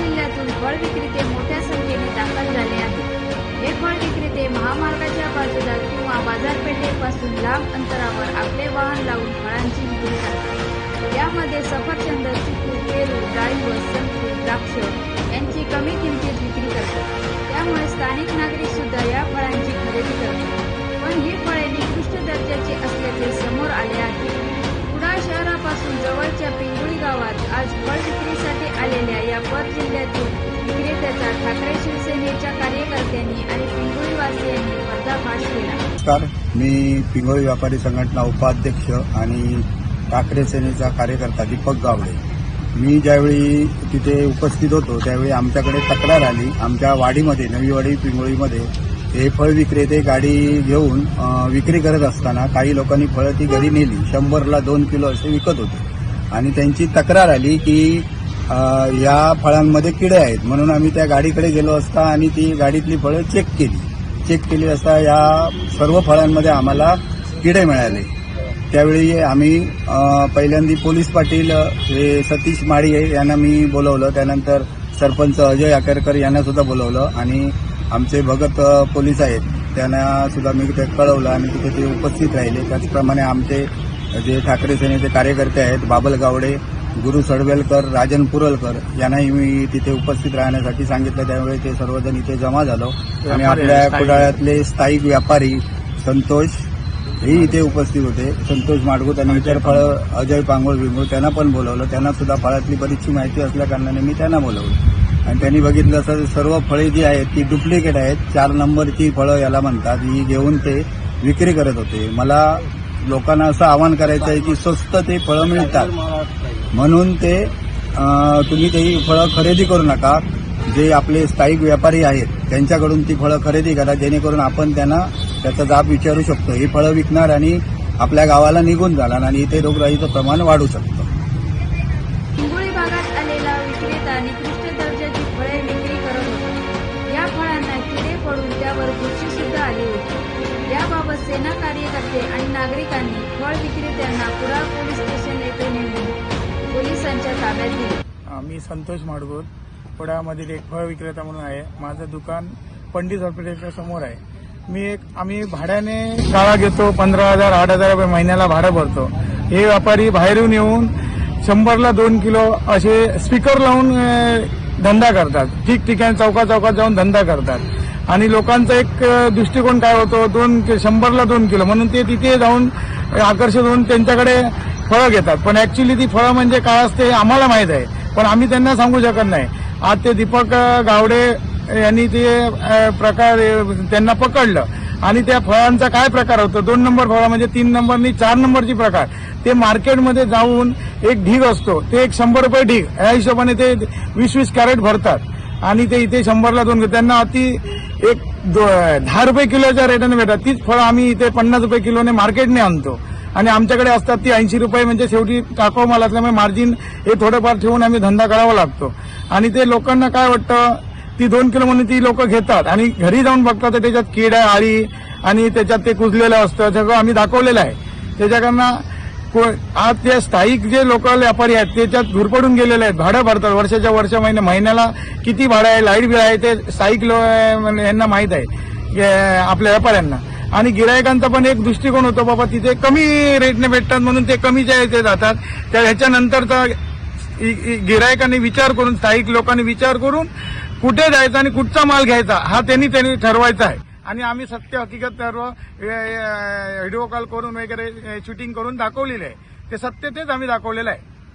जिल्ह्यातून फळ विक्रेते मोठ्या संख्येने दाखल झाले आहेत. हे फळ विक्रेते महामार्गाच्या बाजूला किंवा बाजारपेठेपासून लांब अंतरावर आपले वाहन लावून फळांची विक्री करतात. यामध्ये सफरचंद चिकू पेरू डाळिंब संत्री द्राक्ष यांची कमी किमतीत विक्री करतात. त्यामुळे स्थानिक नागरिक सुद्धा या फळांची खरेदी करतात. पण ही आलेल्या या पर जिल्ह्यातून विक्रेत्याचा ठाकरे शिवसेनेच्या कार्यकर्त्यांनी आणि पिंगुळीवासियांनी पर्दाफाश केला. नमस्कार. मी पिंगोळी व्यापारी संघटना उपाध्यक्ष आणि ठाकरे सेनेचा कार्यकर्ता दीपक गावडे. मी ज्यावेळी तिथे उपस्थित होतो त्यावेळी आमच्याकडे तक्रार आली. आमच्या वाडीमध्ये नवी वाडी पिंगोळीमध्ये हे फळ विक्रेते गाडी घेऊन विक्री करत असताना काही लोकांनी फळं ती घरी नेली. शंभरला दोन किलो असे विकत होते. आणि त्यांची तक्रार आली की या फळांमध्ये किडे आहेत. म्हणून आम्ही त्या गाडीकडे गेलो असता आणि ती गाडीतली फळं चेक केली. चेक केली असता या सर्व फळांमध्ये आम्हाला किडे मिळाले. त्यावेळी आम्ही पहिल्यांदा पहिल्यांदी पोलीस पाटील हे सतीश माळी यांना मी बोलवलं. त्यानंतर सरपंच अजय आकेरकर यांना सुद्धा बोलवलं. आणि आमचे भगत पोलीस आहेत त्यांना सुद्धा मी ते कळवलं आणि तिथे ते उपस्थित राहिले. त्याचप्रमाणे आमचे जे ठाकरे सेनेचे कार्यकर्ते आहेत बाबल गावडे गुरु सडवेलकर राजन पुरलकर यांनाही मी तिथे उपस्थित राहण्यासाठी सांगितलं. त्यावेळी ते सर्वजण इथे जमा झालो. आणि आपल्या कुडाळ्यातले स्थायिक व्यापारी संतोष हेही इथे उपस्थित होते. संतोष माडगूत आणि इतर फळ अजय पांगोळ बिंगोळ त्यांना पण बोलवलं. त्यांना सुद्धा फळातली बरीचशी माहिती असल्या कारणाने मी त्यांना बोलवलं. आणि त्यांनी बघितलं असं सर्व फळे जी आहेत ती डुप्लिकेट आहेत. चार नंबरची फळं याला म्हणतात. ही घेऊन ते विक्री करत होते. मला लोकांना असं आवाहन करायचं आहे की स्वस्त ते फळं मिळतात. म्हणून ते तुम्ही ते फळं खरेदी करू नका. जे आपले स्थायिक व्यापारी आहेत त्यांच्याकडून ती फळं खरेदी करा. जेणेकरून आपण त्यांना त्याचा जाब विचारू शकतो. ही फळं विकणार आणि आपल्या गावाला निघून जाणार आणि इथे रोगराईचं प्रमाण वाढू शकतं. पिंगुळी भागात आलेला विक्रेता निकृष्ट दर्जाची फळे विक्री करत होता. या फळांना किडे पडून त्यावर बुरशी सुद्धा आली होती. याबाबत सेना कार्यकर्ते आणि नागरिकांनी फळ विक्रेत्यांना कुडाळ पोलीस स्टेशन येथे नेमले पोलिसांच्या ताब्यात दिली मी संतोष माडगोद पुण्यामधील एक फळ विक्रेता म्हणून आहे. माझं दुकान पंडित हॉस्पिटलच्या समोर आहे. मी एक आम्ही भाड्याने शाळा घेतो पंधरा हजार आठ हजार रुपये महिन्याला भाडं भरतो. हे व्यापारी बाहेरून येऊन शंभरला दोन किलो असे स्पीकर लावून धंदा करतात. ठिकठिकाणी चौका चौकात जाऊन धंदा करतात. आणि लोकांचा एक दृष्टिकोन काय होतो? दोन शंभरला दोन किलो. म्हणून ते तिथे जाऊन आकर्षित होऊन त्यांच्याकडे फळं घेतात. पण ऍक्च्युली ती फळं म्हणजे काय असते हे आम्हाला माहीत आहे. पण आम्ही त्यांना सांगू शकत नाही. आज ते दीपक गावडे यांनी ते प्रकार त्यांना पकडलं. आणि त्या फळांचा काय प्रकार होतो? दोन नंबर फळं म्हणजे तीन नंबरनी चार नंबरची प्रकार. ते मार्केटमध्ये जाऊन एक ढीग असतो. ते एक शंभर रुपये ढीग. या हिशोबाने ते वीस वीस कॅरेट भरतात. आणि ते इथे शंभरला दोन त्यांना अति एक दो- दहा रुपये किलोच्या रेटाने भेटतात. तीच फळं आम्ही इथे पन्नास रुपये किलोने मार्केटने आणतो. आणि आमच्याकडे असतात ती ऐंशी रुपये म्हणजे शेवटी टाकाऊ माल असल्यामुळे मार्जिन हे थोडंफार ठेवून आम्ही धंदा करावा लागतो. आणि ते लोकांना काय वाटतं ती दोन किलो म्हणून ती लोक घेतात. आणि घरी जाऊन बघतात तर त्याच्यात आहे आळी आणि त्याच्यात ते कुजलेलं असतं. सगळं आम्ही दाखवलेलं आहे. त्याच्याकडनं को- आज ते स्थायिक जे लोकल व्यापारी आहेत त्याच्यात घुरपडून गेलेले आहेत. भाडं भरतात. वर्षाच्या वर्ष महिने महिन्याला किती भाडं आहे लाइट बिल आहे ते स्थायिक लो यांना माहीत आहे आपल्या व्यापाऱ्यांना. आणि गिरायकांचा पण एक दृष्टिकोन होतो बाबा तिथे कमी रेटने भेटतात म्हणून ते कमीच्या इथे जातात. त्या ह्याच्यानंतरचा गिरायकांनी विचार करून स्थायिक लोकांनी विचार करून कुठे जायचा आणि कुठचा माल घ्यायचा हा त्यांनी त्यांनी ठरवायचा आहे. आणि आम्ही सत्य हकीकत सर्व व्हिडिओ कॉल करून वगैरे शूटिंग करून दाखवलेले आहे. ते सत्य तेच आम्ही दाखवलेलं आहे.